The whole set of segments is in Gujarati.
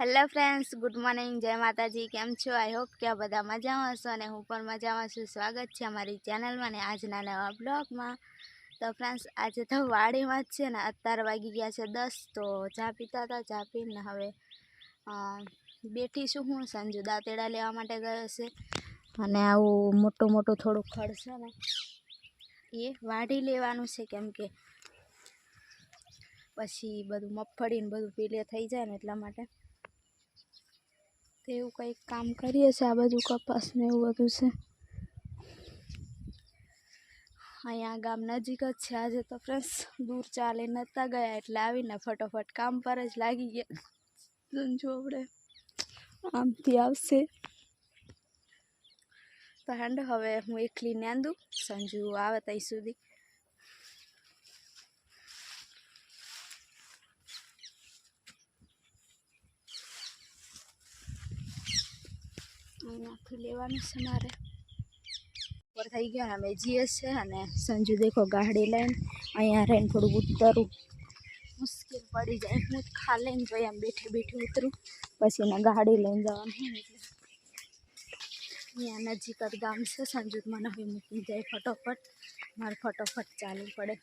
હેલો ફ્રેન્ડ્સ, ગુડ મોર્નિંગ, જય માતાજી, કેમ છો? આઈ હોપ કે આ બધા મજામાં હશો અને હું પણ મજામાં છું. સ્વાગત છે અમારી ચેનલમાં ને આજના નવા બ્લોગમાં. તો ફ્રેન્ડ્સ, આજે તો વાડીમાં જ છે ને અત્યારે વાગી ગયા છે દસ, તો ચા પીતા હતા, ચા પીને હવે બેઠીશું હું, સંજુ દાંતેડા લેવા માટે ગયો છે. અને આવું મોટું મોટું થોડું ખડ છે ને, એ વાઢી લેવાનું છે કેમ કે પછી બધું મગફળીને બધું પીલે થઈ જાય ને એટલા માટે. તો એવું કંઈક કામ કરીએ છીએ, આ બાજુ કપાસ ને એવું બધું છે. અહીંયા ગામ નજીક જ છે, આજે તો ફ્રેન્ડ્સ દૂર ચાલે નહોતા ગયા, એટલે આવીને ફટોફટ કામ પર જ લાગી ગયા. સંજુ આપણે આમથી આવશે. તો હેન્ડ હવે હું એકલી નાંદું સંજુ આવે ત્યાં સુધી. અહીંયાથી લેવાનું છે મારે. ઉપર થઈ ગયા, અમે જઈએ છે અને સંજુ દેખો ગાડી લઈને અહીંયા રહીને થોડું ઉતરું. મુશ્કેલ પડી જાય, હું ખા લઈને જોઈએ આમ બેઠી બેઠી ઉતરું. પછી એને ગાડી લઈને જવાનું અહીંયા નજીક જ ગામ છે સંજુ મને હવે મૂકી જાય ફટોફટ. મારે ફટોફટ ચાલવું પડે.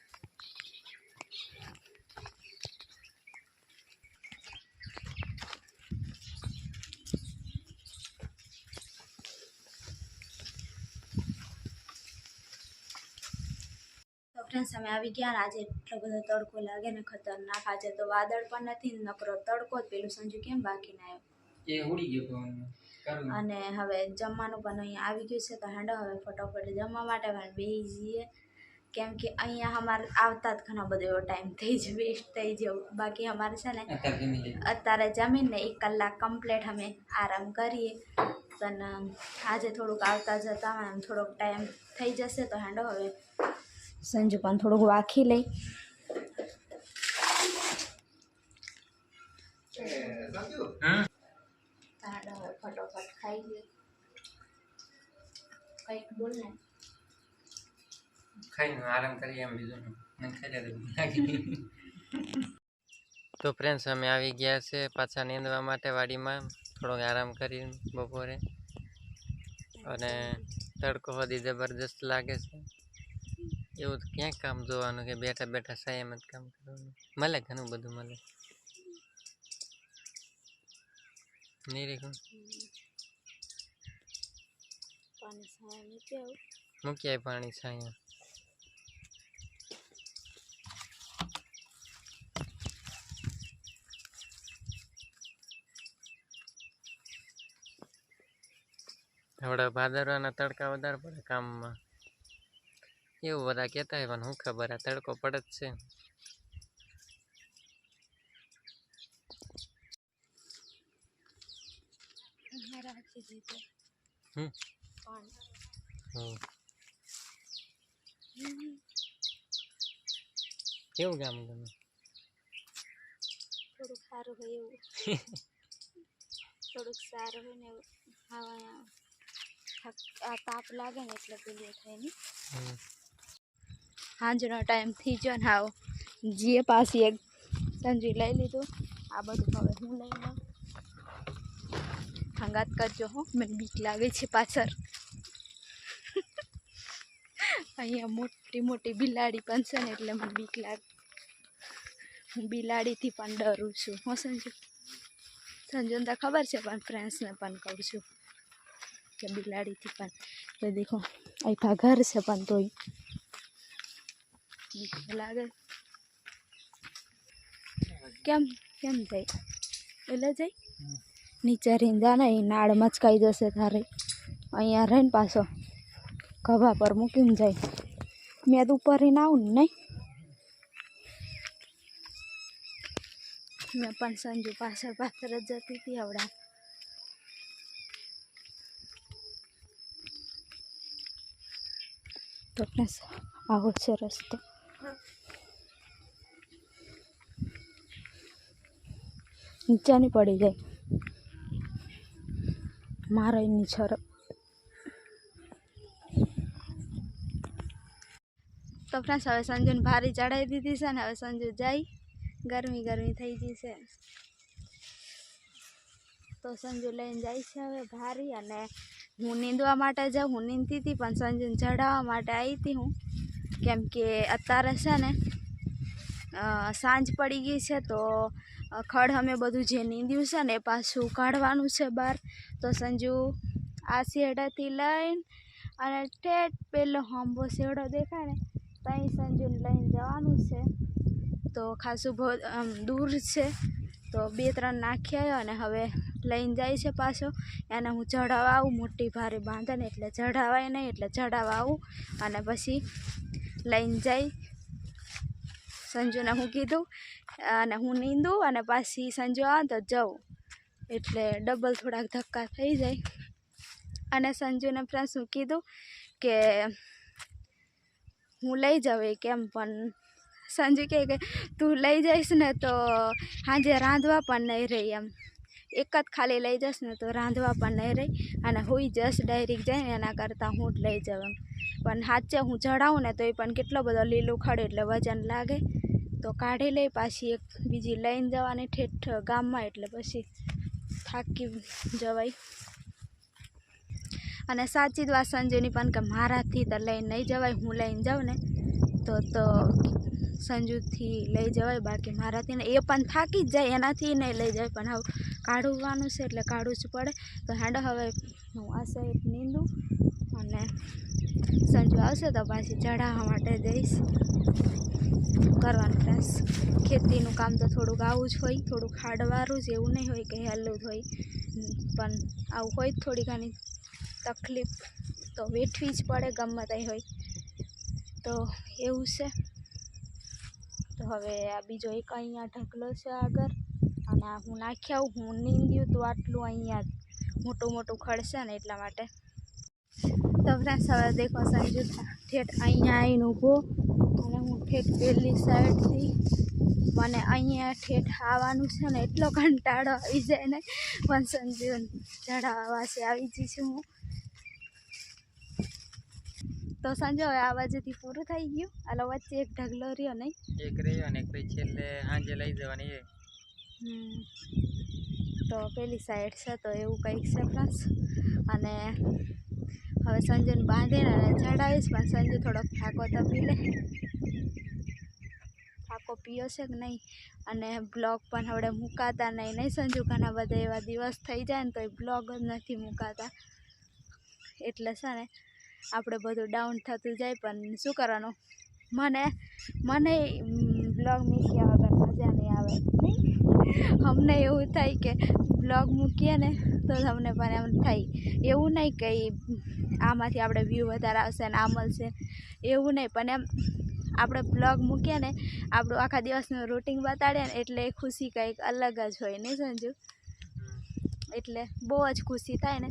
ફ્રેન્ડ્સ અમે આવી ગયા ને આજે એટલો બધો તડકો લાગે ને ખતરનાક. આજે તો વાદળ પણ નથી ને નકરો તડકો જ પેલું સંજુ કેમ આવ્યો? ઉડી ગયો પવન અને હવે જમવાનું પણ અહીંયા આવી ગયું છે તો હેંડો હવે ફટોફટ જમવા માટે પણ બેસી જઈએ. કેમ કે અહીંયા અમારે આવતા જ ઘણો બધો એવો ટાઈમ થઈ જાય વેસ્ટ થઈ ગયો. બાકી અમારે છે ને અત્યારે જમી જમીને એક કલાક કમ્પ્લીટ અમે આરામ કરીએ. પણ આજે થોડુંક આવતા જતા એમ થોડોક ટાઈમ થઈ જશે તો હેંડો હવે સંજુ પણ થોડુંક વાખી લઈ. તો હેંડો ફટોફટ ખાઈ લઈએ કંઈક બોલ ને ખાઈને આરામ કરીએ એમ બીજું શું. ખાઈ તો ફ્રેન્ડ્સ અમે આવી ગયા છે પાછા નીંદવા માટે વાડીમાં. થોડોક આરામ કરી બપોરે. અને તડકો બધી જબરજસ્ત લાગે છે. એવું તો ક્યાંક કામ જોવાનું કે બેઠા બેઠા સાયમ જ કામ કરવાનું? મળે ઘણું બધું મળે. નિરીક્ષણ મૂક્યા પાણી સાયા હવડા ભાદરવાના તડકા વધારે પડે કામમાં. એવું બધા કહેતા હોય પણ હું ખબર આ તડકો પડે જ છે. કેવું ગામ ગમે? થોડુંક સારું હોય એવું. થોડુંક સારું હોય ને હવા આ તાપ લાગે ને એટલે પેલી થાય ને. સાંજનો ટાઈમ થઈ ગયો ને આવો. જીએ પાછી એક સંજુ લઈ લીધું. આ બધું હવે હું લઈ લઉં. હંગાત કરજો હો, મને બીક લાગે છે પાછળ. અહીંયા મોટી મોટી બિલાડી પણ છે ને, એટલે મને બીક લાગે. હું બિલાડીથી પણ ડરું છું. હો સંજુ. સંજુને તો ખબર છે, પણ ફ્રેન્ડ્સને પણ કહું છું કે બિલાડીથી પણ. તો દેખો, અહીં ઘર છે પણ તોય લાગે. કેમ કેમ જાય? એટલે જાય? નીચે જાને એ નાળ મચકાઈ જશે તારે. અહીંયા રહીને પાછો ખભા પર મૂકીને જાય. મેં તો ઉપર રહીને આવું ને નહીં. મેં પણ સંજુ પાછળ પાછળ જ જતી હતી આવડા. તો આવો છે રસ્તો. નીચાની પડી જાય મારે એની છર તો ફ્રેન્ડ્સ હવે સંજુને ભારી ચડાવી દીધી છે ને હવે સંજુ જાય. ગરમી ગરમી થઈ ગઈ છે. તો સંજુ લઈને જાય છે હવે ભારી અને હું નીંદવા માટે જાઉં, હું નીંદતી હતી પણ સંજુને ચડાવવા માટે આવી હતી હું. કેમ કે અત્યારે છે ને સાંજ પડી ગઈ છે તો ખડ અમે બધું જે નીંદ્યું છે ને એ પાછું કાઢવાનું છે બહાર. તો સંજુ આ શેડાથી લઈને અને ઠેઠ પેલો હાંભો શેડો દેખાય ને ત્યાં સંજુને લઈને જવાનું છે. તો ખાસું બહુ દૂર છે. તો બે ત્રણ નાખી આવ્યો અને હવે લઈને જાય છે પાછો. એને હું ચઢાવવા આવું મોટી ભારે બાંધે એટલે ચઢાવાય નહીં, એટલે ચઢાવવા. આવું અને પછી લઈને જઈ સંજુને હું કીધું, અને હું નીંદું, અને પાછી સંજુ આવે તો જાઉં. એટલે ડબલ થોડાક ધક્કા થઈ જાય. અને સંજુને પ્લસ હું કીધું કે હું લઈ જાઉં એ કેમ, પણ સંજુ કહે કે તું લઈ જઈશ ને તો સાંજે રાંધવા પણ નહીં રહી એમ. એક જ ખાલી લઈ જઈશ ને તો રાંધવા પણ નહીં રહી, અને હોઈ જશ ડાયરેક્ટ જાય એના કરતાં હું જ લઈ જાઉં પણ સાચે હું ચડાવું ને તો એ પણ કેટલો બધો લીલું ખડે એટલે વજન લાગે. તો કાઢી લઈ પાછી એક બીજી લઈને જવાની ઠેઠ ગામમાં, એટલે પછી થાકી જવાય. અને સાચી જ વાત સંજુની પણ કે મારાથી તો લઈને નહીં જવાય, હું લઈને જાઉં ને, તો તો સંજુથી લઈ જવાય, બાકી મારાથી ને એ પણ થાકી જ જાય, એનાથી નહીં લઈ જાય, પણ હવે કાઢવાનું છે એટલે કાઢવું જ પડે. તો હેડો, હવે હું આ સાઈડ નીંદું. અને સંજુ આવશે તો પાછી ચઢાવવા માટે જઈશ. કરવાનું ફ્રેન્ડ્સ ખેતીનું કામ તો થોડુંક આવું જ હોય, થોડુંક હાડવારું જ એવું નહીં હોય કે હેલું જ હોય. પણ આવું હોય થોડી ઘણી તકલીફ. તો વેઠવી જ પડે ગમે તે હોય. તો એવું છે. તો હવે આ બીજો એક અહીંયા ઢગલો છે આગળ. અને હું નાખી આવું, હું નીંદ્યું તો આટલું અહીંયા મોટું મોટું ખડશે ને એટલા માટે. તો ફ્રેન્ડ્સ હવે દેખો સંજુ ઠેઠ અહીંયા આવીને ઊભો. અને હું ઠેઠ પેલી સાઈડથી મને અહીંયા ઠેઠ આવવાનું છે ને એટલો કંટાળો આવી જાય ને. પણ સંજીવન ચઢાવવા પાસે આવી જઈ છું હું. તો સાંજે હવે આ બાજુથી પૂરું થઈ ગયું. આલો વચ્ચે એક ઢગલો રહ્યો નહીં. એક રહ્યો ને એક છેલ્લે સાંજે લઈ જવાની એ. તો પેલી સાઈડ છે તો એવું કંઈક છે પ્લસ અને હવે સંજુને બાંધીને અને ચડાવીશ, પણ સંજુ થોડોક થાકો તો પી લે. થાકો પીયો છે કે નહીં? અને બ્લોગ પણ હવે મુકાતા નહીં. નહીં સંજુ? ઘણા બધા એવા દિવસ થઈ જાય ને તો એ બ્લોગ જ નથી મુકાતા. એટલે છે ને, આપણે બધું ડાઉન થતું જાય, પણ શું કરવાનું? મને મને બ્લોગ મૂક્યા વગર મજા નહીં આવે. અમને એવું થાય કે બ્લોગ મૂકીએ ને તો તમને પણ એમ થાય. એવું નહીં કે આમાંથી આપણે વ્યૂ વધારે આવશે ને આ મળશે. એવું નહીં, પણ એમ આપણે બ્લોગ મૂકીએ ને, આપણું આખા દિવસનું રૂટિન બતાડીએ ને, એટલે ખુશી કંઈક અલગ જ હોય, નહીં સમજુ એટલે બહુ જ ખુશી થાય ને,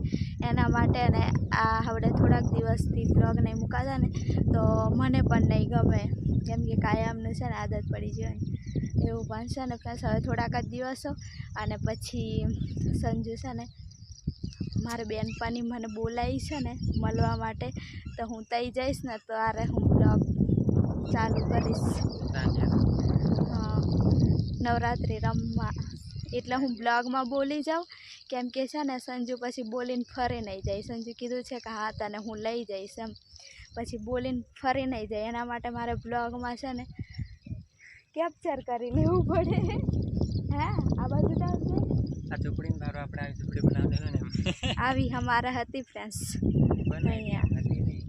એના માટે ને આ હવે થોડાક દિવસથી બ્લોગ નહીં મૂકાતા ને, તો મને પણ નહીં ગમે. કેમ કે કાયમનું છે ને આદત પડી જાય એવું પણ છે ને પ્લસ હવે થોડાક જ દિવસો, અને પછી સંજુ છે ને મારે બેનપાની મને બોલાવી છે ને મળવા માટે તો હું તઈ જઈશ ને તો આરે હું બ્લોગ ચાલુ કરીશ. નવરાત્રિ રમવા. એટલે હું બ્લોગમાં બોલી જાઉં. કેમ કે છે ને સંજુ પછી બોલીને ફરી નહીં જાય. સંજુ કીધું છે કે હા તને હું લઈ જઈશ એમ. પછી બોલીને ફરી નહીં જાય. એના માટે મારે બ્લોગમાં છે ને કેપ્ચર કરી લેવું પડે. હા આ બાજુ તો આવશે. આ ચોપડીને બારો આપણે આવી ચોપડી બનાવી દેવાને આવી અમારા હતી ફ્રેન્ડ્સ બનાવી હતી નહીં.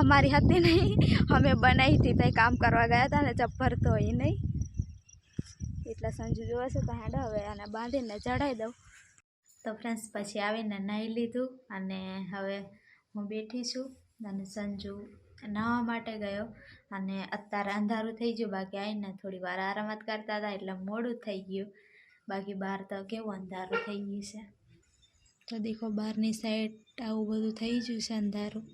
અમારી હતી નહીં. અમે બનાવી હતી ત્યાં કામ કરવા ગયા હતા ને ચપ્પર તો એ નહીં. એટલે સંજુ જોવે છે તો હેડો હવે અને બાંધીને ચડાવી દઉં. તો ફ્રેન્ડ્સ પછી આવીને નાહી લીધું અને હવે હું બેઠી છું અને સંજુ નાહવા માટે ગયો અને અત્યારે અંધારું થઈ ગયું. બાકી આવીને થોડી વાર આરામ જ કરતા હતા એટલે મોડું થઈ ગયું. બાકી બહાર તો કેવું અંધારું થઈ ગયું છે. તો દેખો બહારની સાઈડ આવું બધું થઈ ગયું છે અંધારું.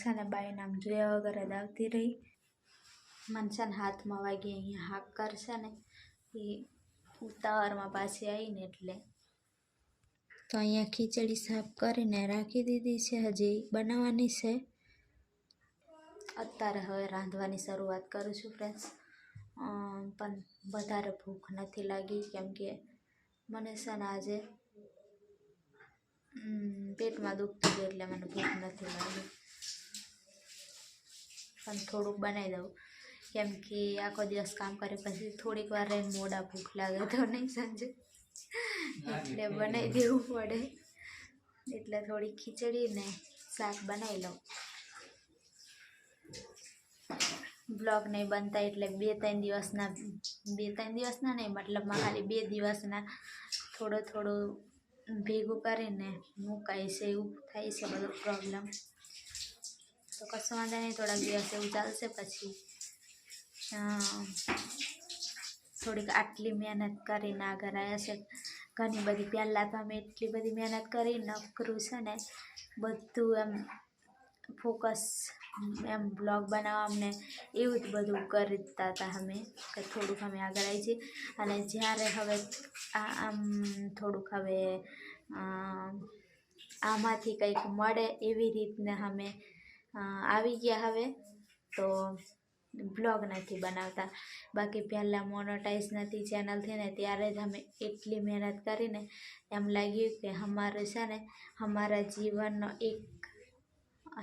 સાને બાઈ નામ જોયા વગર જ આવતી રહી. મને હાથમાં વાગી અહીંયા હાક કરશે ને, એ ઉતાવળમાં પાછી આવીને એટલે તો અહીંયા ખીચડી સાફ કરીને રાખી દીધી છે, હજી બનાવવાની છે. અત્યારે હવે રાંધવાની શરૂઆત કરું છું ફ્રેન્ડ્સ પણ વધારે ભૂખ નથી લાગી કેમકે મને છે ને આજે પેટમાં દુખતું હતું એટલે મને ભૂખ નથી લાગી. પણ થોડુંક બનાવી દઉં. કેમ કે આખો દિવસ કામ કરે પછી થોડીક વાર રહીને મોડા ભૂખ લાગે તો નહીં સાંજે. એટલે બનાવી દેવું પડે. એટલે થોડી ખીચડી ને શાક બનાવી લઉં. બ્લોગ નહીં બનતા એટલે બે ત્રણ દિવસના, બે ત્રણ દિવસના નહીં, મતલબમાં ખાલી બે દિવસના થોડો થોડો ભેગું કરીને મુકાય છે, એવું થાય છે બધો પ્રોબ્લેમ તો કશું વાંધો નહીં, થોડાક દિવસ એવું ચાલશે પછી. થોડીક આટલી મહેનત કરીને આગળ આવ્યા છે. ઘણી બધી પહેલાં તો અમે એટલી બધી મહેનત કરી, નકરું છે ને, બધું એમ ફોકસ એમ બ્લોગ બનાવવા અમને એવું જ બધું કરતા હતા અમે, કે થોડુંક અમે આગળ આવી જઈએ. અને જ્યારે હવે આ આમ થોડુંક હવે આમાંથી કંઈક મળે એવી રીતના અમે આવી ગયા હવે, તો બ્લોગ નથી બનાવતા. બાકી પહેલાં મોનોટાઈઝ નથી ચેનલ થઈને ત્યારે જ અમે એટલી મહેનત કરીને એમ લાગ્યું કે અમારે છે ને, અમારા જીવનનો એક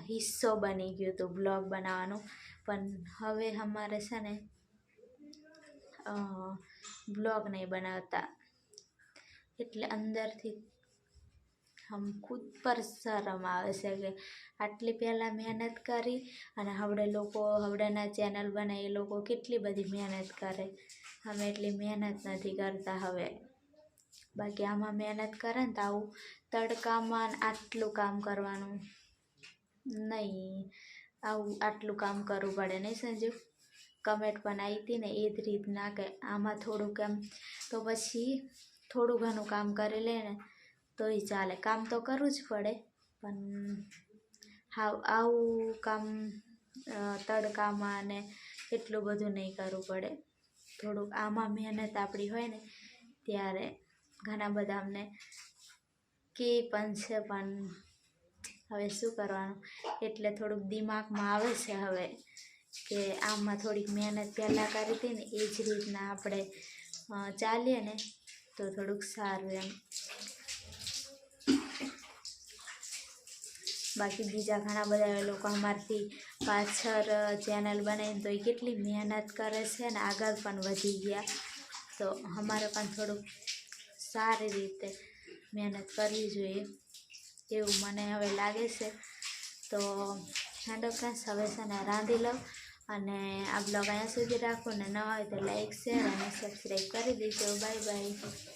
હિસ્સો બની ગયું હતું બ્લોગ બનાવવાનું. પણ હવે અમારે છે ને બ્લોગ નહીં બનાવતા. એટલે અંદરથી હમ ખુદ પર શરમ આવે છે કે આટલી પહેલાં મહેનત કરી અને હવડે લોકો હવડેના ચેનલ બને એ લોકો કેટલી બધી મહેનત કરે. અમે એટલી મહેનત નથી કરતા હવે. બાકી આમાં મહેનત કરે ને તો આવું તડકામાં આટલું કામ કરવાનું. નહીં, આવું આટલું કામ કરવું પડે. નહીં સંજીવ કમેન્ટ પણ આવી હતી ને, એ જ રીતના કે આમાં થોડુંક એમ, તો પછી થોડું ઘણું કામ કરી લે ને, તોય ચાલે. કામ તો કરવું જ પડે, પણ હાવ, આવું કામ તડકામાં ને એટલું બધું નહીં કરવું પડે. થોડુંક આમાં મહેનત આપણી હોય ને, ત્યારે ઘણા બધા અમને કે પણ છે પણ હવે શું કરવાનું? એટલે થોડુંક દિમાગમાં આવે છે હવે કે આમાં થોડીક મહેનત પહેલાં કરી હતી ને એ જ રીતના આપણે ચાલીએ ને તો થોડુંક સારું એમ. બાકી બીજા ઘણા બધા લોકો અમારથી પાછળ ચેનલ બનાવીને તો એ કેટલી મહેનત કરે છે ને આગળ પણ વધી ગયા. તો અમારે પણ થોડુંક સારી રીતે મહેનત કરવી જોઈએ. એવું મને હવે લાગે છે. તો હેન્ડો ફ્રેન્ડ્સ હવે છે ને રાંધી લઉં અને આ બ્લોગ અહીંયા સુધી રાખો ને ન હોય તો લાઈક, શેર અને સબસ્ક્રાઈબ કરી દેજો. Bye bye.